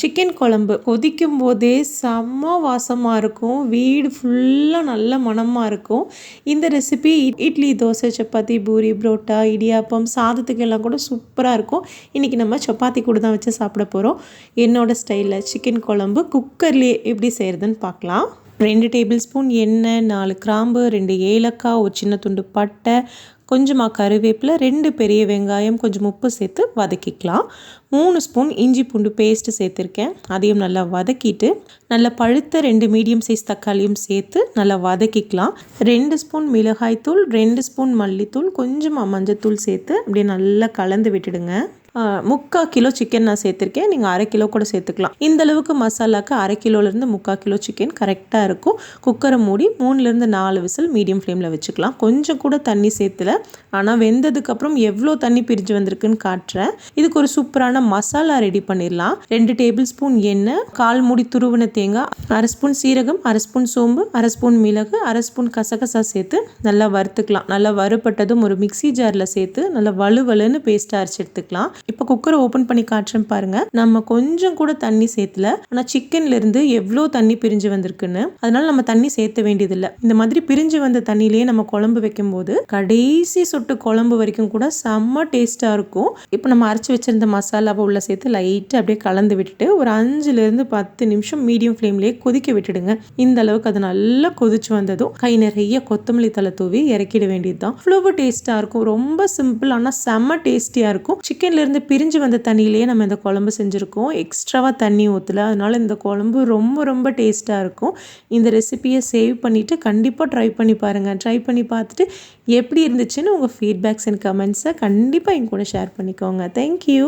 Chicken குழம்பு கொதிக்கும் போதே செம்ம வாசமாக இருக்கும். வீடு ஃபுல்லாக நல்ல மணமாக இருக்கும். இந்த ரெசிபி இட்லி தோசை சப்பாத்தி பூரி புரோட்டா இடியாப்பம் சாதத்துக்கு எல்லாம் கூட சூப்பராக இருக்கும். இன்றைக்கி நம்ம சப்பாத்தி கூட தான் வச்சு சாப்பிட போகிறோம் என்னோடய ஸ்டைலில் சிக்கன் குழம்பு குக்கர்லேயே எப்படி செய்கிறதுன்னு பார்க்கலாம். ரெண்டு டேபிள் ஸ்பூன் எண்ணெய் நாலு கிராம்பு ரெண்டு ஏலக்காய் ஒரு சின்ன துண்டு பட்டை கொஞ்சமாக கருவேப்பிலை ரெண்டு பெரிய வெங்காயம் கொஞ்சம் உப்பு சேர்த்து வதக்கிக்கலாம். மூணு ஸ்பூன் இஞ்சி பூண்டு பேஸ்ட்டு சேர்த்துருக்கேன். அதையும் நல்லா வதக்கிட்டு நல்லா பழுத்த ரெண்டு மீடியம் சைஸ் தக்காளியும் சேர்த்து நல்லா வதக்கிக்கலாம். ரெண்டு ஸ்பூன் மிளகாய்த்தூள் ரெண்டு ஸ்பூன் மல்லித்தூள் கொஞ்சமாக மஞ்சத்தூள் சேர்த்து அப்படியே நல்லா கலந்து விட்டுடுங்க. முக்கால் கிலோ சிக்கன் நான் சேர்த்துருக்கேன். நீங்கள் அரை கிலோ கூட சேர்த்துக்கலாம். இந்த அளவுக்கு மசாலாக்கு அரை கிலோலேருந்து முக்கால் கிலோ சிக்கன் கரெக்டாக இருக்கும். குக்கரை மூடி மூணுலேருந்து நாலு விசில் மீடியம் ஃப்ளேமில் வச்சுக்கலாம். கொஞ்சம் கூட தண்ணி சேர்த்துல. ஆனால் வெந்ததுக்கப்புறம் எவ்வளோ தண்ணி பிரிஞ்சு வந்திருக்குன்னு காட்டுறேன். இதுக்கு ஒரு சூப்பரான மசாலா ரெடி பண்ணிடலாம். ரெண்டு டேபிள் ஸ்பூன் எண்ணெய் கால் மூடி துருவின தேங்காய் அரை ஸ்பூன் சீரகம் அரை ஸ்பூன் சோம்பு அரை ஸ்பூன் மிளகு அரை ஸ்பூன் கசகசா சேர்த்து நல்லா வறுத்துக்கலாம். நல்லா வறுப்பட்டதும் ஒரு மிக்சி ஜாரில் சேர்த்து நல்லா வலுவலுன்னு பேஸ்ட்டாக அரைச்சி எடுத்துக்கலாம். இப்போ குக்கரை ஓப்பன் பண்ணி காட்டுறேன் பாருங்க. நம்ம கொஞ்சம் கூட தண்ணி சேர்த்துல. ஆனால் சிக்கன்ல இருந்து எவ்வளோ தண்ணி பிரிஞ்சு வந்திருக்குன்னு அதனால நம்ம தண்ணி சேர்த்த வேண்டியதில்லை. இந்த மாதிரி பிரிஞ்சு வந்த தண்ணியிலேயே நம்ம குழம்பு வைக்கும் போது கடைசி சொட்டு குழம்பு வரைக்கும் கூட செம்ம டேஸ்டா இருக்கும். இப்போ நம்ம அரைச்சி வச்சிருந்த மசாலாவை உள்ள சேர்த்து லைட்டாக அப்படியே கலந்து விட்டுட்டு ஒரு அஞ்சுலேருந்து பத்து நிமிஷம் மீடியம் ஃப்ளேம்லேயே கொதிக்க விட்டுடுங்க. இந்த அளவுக்கு அது நல்லா கொதிச்சு வந்ததும் கை நிறைய கொத்தமல்லி தலை தூவி இறக்கிட வேண்டியது தான் அவ்வளவு டேஸ்ட்டாக இருக்கும். ரொம்ப சிம்பிள் ஆனால் செம்ம டேஸ்டியாக இருக்கும். சிக்கன்ல இருந்து இருந்து பிரிஞ்சு வந்த தண்ணியிலேயே நம்ம இந்த குழம்பு செஞ்சுருக்கோம். எக்ஸ்ட்ராவாக தண்ணி ஊற்றல அதனால் இந்த குழம்பு ரொம்ப ரொம்ப டேஸ்ட்டாக இருக்கும். இந்த ரெசிப்பியை சேவ் பண்ணிவிட்டு கண்டிப்பாக ட்ரை பண்ணி பாருங்கள் ட்ரை பண்ணி பார்த்துட்டு எப்படி இருந்துச்சுன்னு உங்கள் ஃபீட்பேக்ஸ் அண்ட் கமெண்ட்ஸை கண்டிப்பாக என் கூட ஷேர் பண்ணிக்கோங்க. தேங்க்யூ